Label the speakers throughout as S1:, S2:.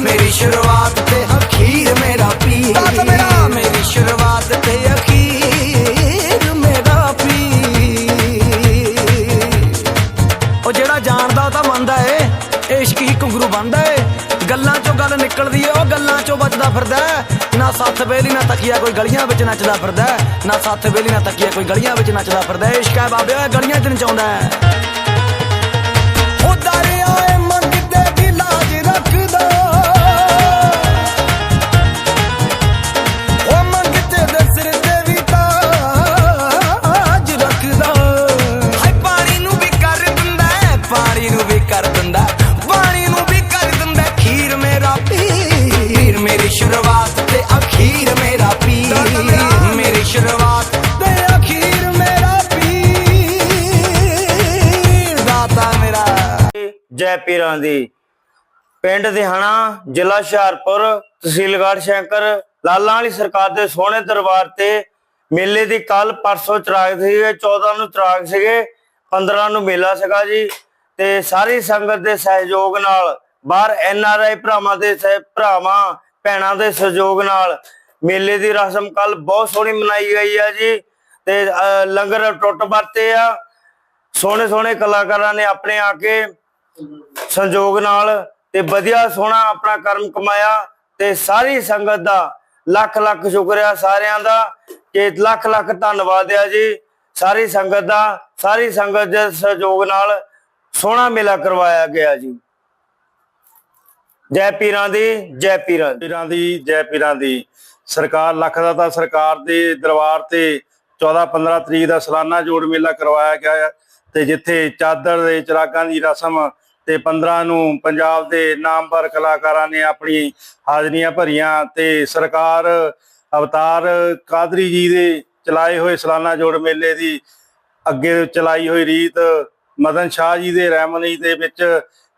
S1: ਮੇਰੀ ਸ਼ੁਰੂਆਤ ਤੇ ਅਖੀਰ ਤੇ ਜਾਣਦਾ ਤਾਂ ਮੰਨਦਾ ਏ। ਇਸ਼ਕ ਹੀ ਘੁੰਗਰੂ ਬੰਦਾ ਏ। ਗੱਲਾਂ ਚੋਂ ਗੱਲ ਨਿਕਲਦੀ ਏ ਉਹ ਗੱਲਾਂ ਚੋਂ ਬਚਦਾ ਫਿਰਦਾ ਨਾ ਸੱਥ ਵੇਲੀ ਨਾ ਤਕੀਆ ਕੋਈ ਗਲੀਆਂ ਵਿੱਚ ਨੱਚਦਾ ਫਿਰਦਾ ਨਾ ਸੱਥ ਵੇਲੀ ਨਾ ਤਕੀਆ ਕੋਈ ਗਲੀਆਂ ਵਿੱਚ ਨੱਚਦਾ ਫਿਰਦਾ ਇਸ਼ਕ ਹੈ ਬਾਬੇ ਗਲੀਆਂ 'ਚ ਨਚਾਉਂਦਾ ਵੀ ਕਰ ਦਿੰਦਾ। ਪਾਣੀ ਨੂੰ ਵੀ ਕਰ ਦਿੰਦਾ। ਖੀਰ ਮੇਰਾ ਪੀਰ। ਮੇਰੀ ਸ਼ੁਰੂਆਤ ਤੇ ਅਖੀਰ ਮੇਰਾ ਪੀਰ। ਮੇਰੀ ਸ਼ੁਰੂਆਤ ਤੇ ਅਖੀਰ ਮੇਰਾ ਪੀਰ। ਦਾਤਾ ਮੇਰਾ।
S2: ਜੈ ਪੀਰਾਂ ਦੀ। ਪਿੰਡ ਦਿਹਾਣਾ, ਜ਼ਿਲ੍ਹਾ ਹੁਸ਼ਿਆਰਪੁਰ, ਤਹਿਸੀਲਗੜ੍ਹ ਸ਼ੰਕਰ, ਲਾਲਾਂ ਵਾਲੀ ਸਰਕਾਰ ਦੇ ਸੋਹਣੇ ਦਰਬਾਰ ਤੇ ਮੇਲੇ ਦੀ ਕੱਲ ਪਰਸੋਂ ਚਰਾਗ ਸੀਗੇ 14 ਨੂੰ ਚਰਾਗ ਸੀਗੇ 15 ਨੂੰ ਮੇਲਾ ਸੀਗਾ ਜੀ। ਤੇ ਸਾਰੀ ਸੰਗਤ ਦੇ ਸਹਿਯੋਗ ਨਾਲ, ਬਾਹਰ ਐਨ ਆਰ ਆਈ ਭਰਾਵਾਂ ਦੇ ਭਰਾਵਾਂ, ਭੈਣਾਂ ਦੇ ਸਹਿਯੋਗ ਨਾਲ ਮੇਲੇ ਦੀ ਰਸਮ ਕੱਲ ਬਹੁਤ ਸੋਹਣੀ ਮਨਾਈ ਗਈ ਆ ਜੀ ਤੇ ਲੰਗਰ ਟੁੱਟ ਵਰਤੇ ਆ। ਸੋਹਣੇ ਸੋਹਣੇ ਕਲਾਕਾਰਾਂ ਨੇ ਆਪਣੇ ਆ ਕੇ ਸੰਯੋਗ ਨਾਲ ਤੇ ਵਧੀਆ ਸੋਹਣਾ ਆਪਣਾ ਕਰਮ ਕਮਾਇਆ ਤੇ ਸਾਰੀ ਸੰਗਤ ਦਾ ਲੱਖ ਲੱਖ ਸ਼ੁਕਰੀਆ ਸਾਰਿਆਂ ਦਾ ਕਿ ਲੱਖ ਲੱਖ ਧੰਨਵਾਦ ਆ ਜੀ। ਸਾਰੀ ਸੰਗਤ ਦਾ, ਸਾਰੀ ਸੰਗਤ ਦੇ ਸਹਿਯੋਗ ਨਾਲ ਸੋਹਣਾ ਮੇਲਾ ਕਰਵਾਇਆ ਗਿਆ ਜੀ। ਜੈ ਪੀਰਾਂ ਦੀ, ਜੈ ਪੀਰਾਂ
S3: ਪੀਰਾਂ ਦੀ, ਜੈ ਪੀਰਾਂ ਦੀ। ਸਰਕਾਰ, ਲੱਖ ਦਾ ਤਾਂ ਸਰਕਾਰ ਦੇ ਦਰਬਾਰ ਤੇ 14 15 ਤਰੀਕ ਦਾ ਸਾਲਾਨਾ ਜੋੜ ਮੇਲਾ ਕਰਵਾਇਆ ਗਿਆ ਤੇ ਜਿੱਥੇ ਚਾਦਰ ਦੇ ਚਰਾਗਾਂ ਦੀ ਰਸਮ ਤੇ 15 ਨੂੰ ਪੰਜਾਬ ਦੇ ਨਾਮਵਰ ਕਲਾਕਾਰਾਂ ਨੇ ਆਪਣੀ ਹਾਜ਼ਰੀਆਂ ਭਰੀਆਂ ਤੇ ਸਰਕਾਰ ਅਵਤਾਰ ਕਾਦਰੀ ਜੀ ਦੇ ਚਲਾਏ ਹੋਏ ਸਾਲਾਨਾ ਜੋੜ ਮੇਲੇ ਦੀ ਅੱਗੇ ਚਲਾਈ ਹੋਈ ਰੀਤ ਮਦਨ ਸ਼ਾਹ ਜੀ ਦੇ ਰਹਿਮਨੀ ਦੇ ਵਿੱਚ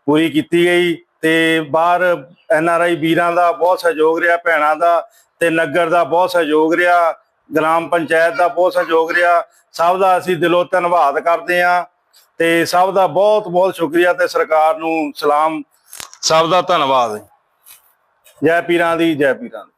S3: ਪੂਰੀ ਕੀਤੀ ਗਈ ਤੇ ਬਾਹਰ ਐਨ ਆਰ ਆਈ ਵੀਰਾਂ ਦਾ ਬਹੁਤ ਸਹਿਯੋਗ ਰਿਹਾ, ਭੈਣਾਂ ਦਾ ਤੇ ਨਗਰ ਦਾ ਬਹੁਤ ਸਹਿਯੋਗ ਰਿਹਾ, ਗ੍ਰਾਮ ਪੰਚਾਇਤ ਦਾ ਬਹੁਤ ਸਹਿਯੋਗ ਰਿਹਾ। ਸਭ ਦਾ ਅਸੀਂ ਦਿਲੋਂ ਧੰਨਵਾਦ ਕਰਦੇ ਹਾਂ ਤੇ ਸਭ ਦਾ ਬਹੁਤ ਬਹੁਤ ਸ਼ੁਕਰੀਆ ਤੇ ਸਰਕਾਰ ਨੂੰ ਸਲਾਮ। ਸਭ ਦਾ ਧੰਨਵਾਦ। ਜੈ ਪੀਰਾਂ ਦੀ, ਜੈ ਪੀਰਾਂ ਦੀ।